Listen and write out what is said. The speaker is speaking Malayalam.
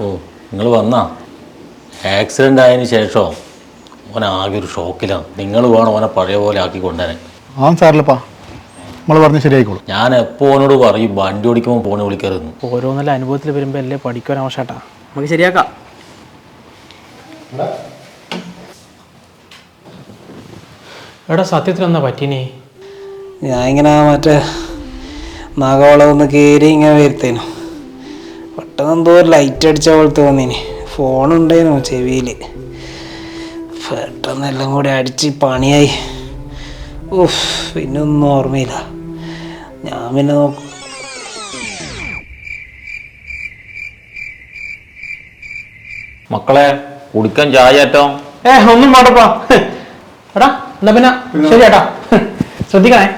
ഓ നിങ്ങൾ വന്നാ? ആക്സിഡന്റ് ആയതിനു ശേഷം? ഓൻ ആകെ ഒരു ഷോക്കിലാണ്. നിങ്ങൾ വേണം ഓനെ പഴയ പോലെ ആക്കി കൊണ്ടുവരാൻ. ആ സാറിലപ്പാ. നമ്മൾ പറഞ്ഞ് ശരിയായിക്കോളും. ഞാൻ എപ്പോൾ ഓനോട് പറയും വണ്ടി ഓടിക്കുമ്പോൾ ഫോൺ വിളിക്കരുതെന്ന്. നല്ല അനുഭവത്തിൽ വരുമ്പോൾ അല്ലേ പഠിക്കാൻ ആവശ്യട്ടാ. നമുക്ക് ശരിയാക്കാം. എടാ സത്യത്തിൽ എന്നാ പറ്റീനി? ഞാൻ ഇങ്ങനെ മറ്റേ നാഗവളം ഒന്ന് കയറി ഇങ്ങനെ വരുത്തേനു. പെട്ടെന്ന് എന്തോ ഒരു ലൈറ്റ് അടിച്ച പോലെ തോന്നിന്. ഫോൺ ഉണ്ടായിരുന്നു ചെവിയിൽ പെട്ടെന്ന് എല്ലാം കൂടി അടിച്ച് പണിയായി. ഉഫ് പിന്നെ ഒന്നും ഓർമ്മയില്ല. ഞാൻ പിന്നെ നോക്കും മക്കളെ കുടിക്കാൻ ചായറ്റോ ഏ ഒന്നും വേണ്ടപ്പാ എടാ എന്നാ പിന്നെ ശരി ഏട്ടാ ശ്രദ്ധിക്കണേ.